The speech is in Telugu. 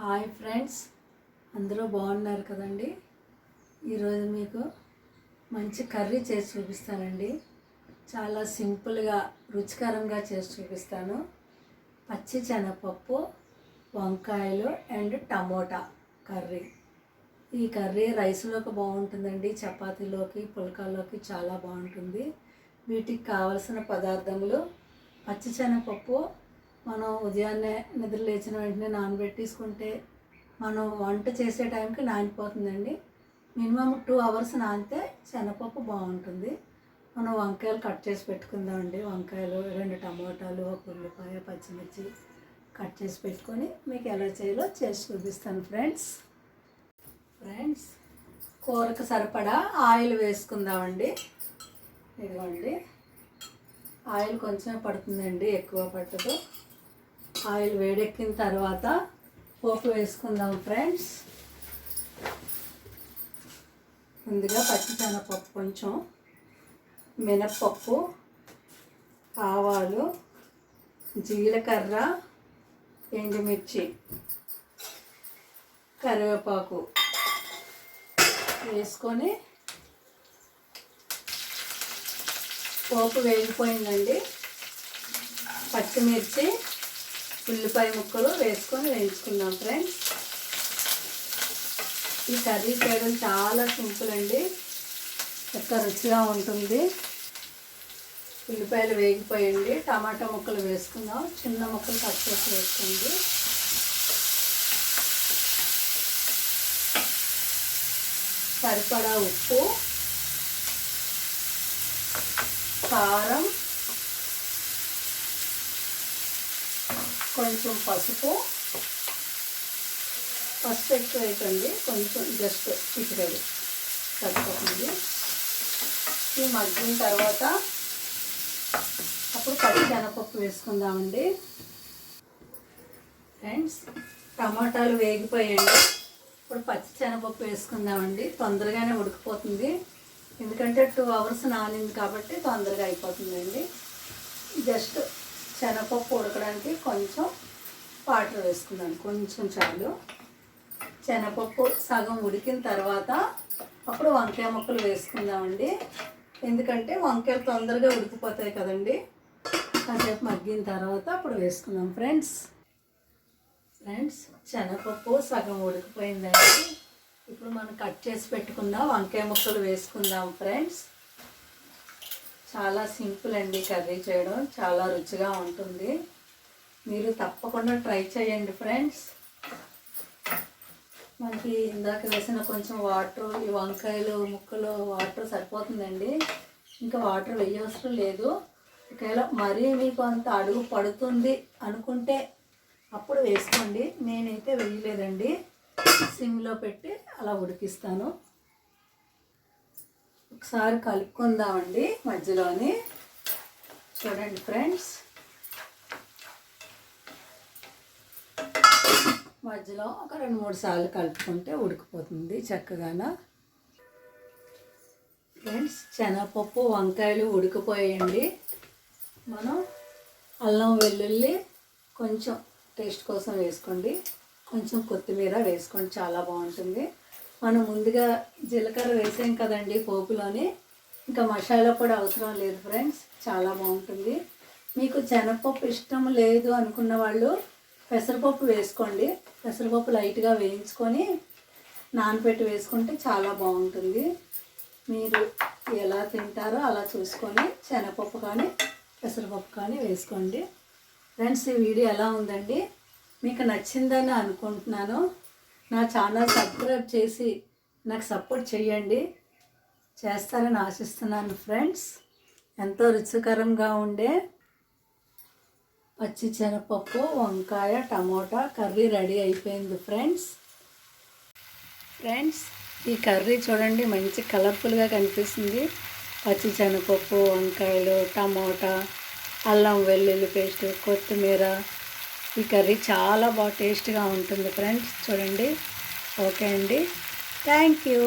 హాయ్ ఫ్రెండ్స్ అందరూ బాగున్నారు కదండి? ఈరోజు మీకు మంచి కర్రీ చేసి చూపిస్తానండి. చాలా సింపుల్గా రుచికరంగా చేసి చూపిస్తాను. పచ్చి శనగపప్పు వంకాయలు అండ్ టమోటా కర్రీ. ఈ కర్రీ రైస్లోకి బాగుంటుందండి చపాతీలోకి పుల్కాల్లోకి చాలా బాగుంటుంది. వీటికి కావలసిన పదార్థములు పచ్చి శనగపప్పు మనం ఉదయాన్నే నిద్ర లేచిన వెంటనే నానబెట్టేసుకుంటే మనం వంట చేసే టైంకి నానిపోతుందండి. మినిమం టూ అవర్స్ నానితే శనగపప్పు బాగుంటుంది. మనం వంకాయలు కట్ చేసి పెట్టుకుందామండి. వంకాయలు రెండు టమోటాలు ఒక ఉల్లిపాయ పచ్చిమిర్చి కట్ చేసి పెట్టుకొని మీకు ఎలా చేయాలో చేసి చూపిస్తాను ఫ్రెండ్స్. ఫ్రెండ్స్ కూరకు సరిపడా ఆయిల్ వేసుకుందామండి. ఇదిగోండి. ఆయిల్ కొంచెం పడుతుందండి ఎక్కువ పట్టదు. ఆయిల్ వేడెక్కిన తర్వాత పోపు వేసుకుందాం ఫ్రెండ్స్. ముందుగా పచ్చిశనగపప్పు కొంచెం మినప్పప్పు ఆవాలు జీలకర్ర ఎండుమిర్చి కరివేపాకు వేసుకొని పోపు వేగిపోయిందండి. పచ్చిమిర్చి ఉల్లిపాయ ముక్కలు వేసుకొని వేయించుకుందాం ఫ్రెండ్స్ ఈ కర్రీ చేయడం చాలా సింపుల్ అండి. ఎంత రుచిగా ఉంటుంది. ఉల్లిపాయలు వేగిపోయండి. టమాటా ముక్కలు వేసుకుందాం. చిన్న ముక్కలు కట్ చేసి వేసుకోండి. సరిపడా ఉప్పు కారం కొంచెం పసుపు. పసుపు ఎక్కువ వేయకండి. కొంచెం జస్ట్ చిటికడి. సరిపోతుంది ఈ మగ్గిన తర్వాత అప్పుడు పచ్చి శనగపప్పు వేసుకుందామండి. ఫ్రెండ్స్ టమాటాలు వేగిపోయండి ఇప్పుడు పచ్చి శనగపప్పు వేసుకుందామండి. తొందరగానే ఉడికిపోతుంది. ఎందుకంటే టూ అవర్స్ నానింది కాబట్టి తొందరగా అయిపోతుందండి. జస్ట్ శనగపప్పు ఉడకడానికి కొంచెం వాటర్ వేసుకుందాం కొంచెం చాలు. శనగపప్పు సగం ఉడికిన తర్వాత అప్పుడు వంకాయ ముక్కలు వేసుకుందామండి. ఎందుకంటే వంకాయలు తొందరగా ఉడికిపోతాయి కదండి. కాసేపు మగ్గిన తర్వాత అప్పుడు వేసుకుందాం ఫ్రెండ్స్. ఫ్రెండ్స్ శనగపప్పు సగం ఉడికిపోయిందండి. ఇప్పుడు మనం కట్ చేసి పెట్టుకున్న వంకాయ ముక్కలు వేసుకుందాం ఫ్రెండ్స్. చాలా సింపుల్ అండి కర్రీ చేయడం. చాలా రుచిగా ఉంటుంది. మీరు తప్పకుండా ట్రై చేయండి ఫ్రెండ్స్. మనకి ఇందాక వేసిన కొంచెం వాటర్ ఈ వంకాయలు ముక్కలు వాటర్ సరిపోతుందండి. ఇంకా వాటర్ వేయవసరం లేదు. ఒకవేళ మరీ మీకు అంత అడుగు పడుతుంది అనుకుంటే అప్పుడు వేసుకోండి. నేనైతే వేయలేదండి. సిమ్లో పెట్టి అలా ఉడికిస్తాను. ఒకసారి కలుపుకుందామండి మధ్యలోని. చూడండి ఫ్రెండ్స్. మధ్యలో ఒక రెండు మూడు సార్లు కలుపుకుంటే ఉడికిపోతుంది చక్కగాన. ఫ్రెండ్స్ శనగపప్పు వంకాయలు ఉడికిపోయాయండి. మనం అల్లం వెల్లుల్లి కొంచెం టేస్ట్ కోసం వేసుకోండి. కొంచెం కొత్తిమీర వేసుకోండి చాలా బాగుంటుంది. మనం ముందుగా జీలకర్ర వేసాం కదండి పోపులోని. ఇంకా మసాలా కూడా అవసరం లేదు ఫ్రెండ్స్ చాలా బాగుంటుంది. మీకు శనగపప్పు ఇష్టం లేదు అనుకున్న వాళ్ళు పెసరపప్పు వేసుకోండి. పెసరపప్పు లైట్గా వేయించుకొని నానబెట్టి వేసుకుంటే చాలా బాగుంటుంది. మీరు ఎలా తింటారో అలా చూసుకొని శనగపప్పు కానీ పెసరపప్పు కానీ వేసుకోండి. ఫ్రెండ్స్ ఈ వీడియో ఎలా ఉందండి? మీకు నచ్చిందని అనుకుంటున్నాను. నా ఛానల్ సబ్స్క్రైబ్ చేసి నాకు సపోర్ట్ చేయండి. చేస్తారని ఆశిస్తున్నాను ఫ్రెండ్స్. ఎంతో రుచికరంగా ఉండే పచ్చి శనగపప్పు వంకాయ టమోటా కర్రీ రెడీ అయిపోయింది ఫ్రెండ్స్. ఫ్రెండ్స్ ఈ కర్రీ చూడండి మంచి కలర్ఫుల్గా కనిపిస్తుంది. పచ్చి శనగపప్పు వంకాయలు టమోటా అల్లం వెల్లుల్లి పేస్ట్ కొత్తిమీర ఈ కర్రీ చాలా బాగా టేస్ట్గా ఉంటుంది ఫ్రెండ్స్. చూడండి. ఓకే అండి. Thank you.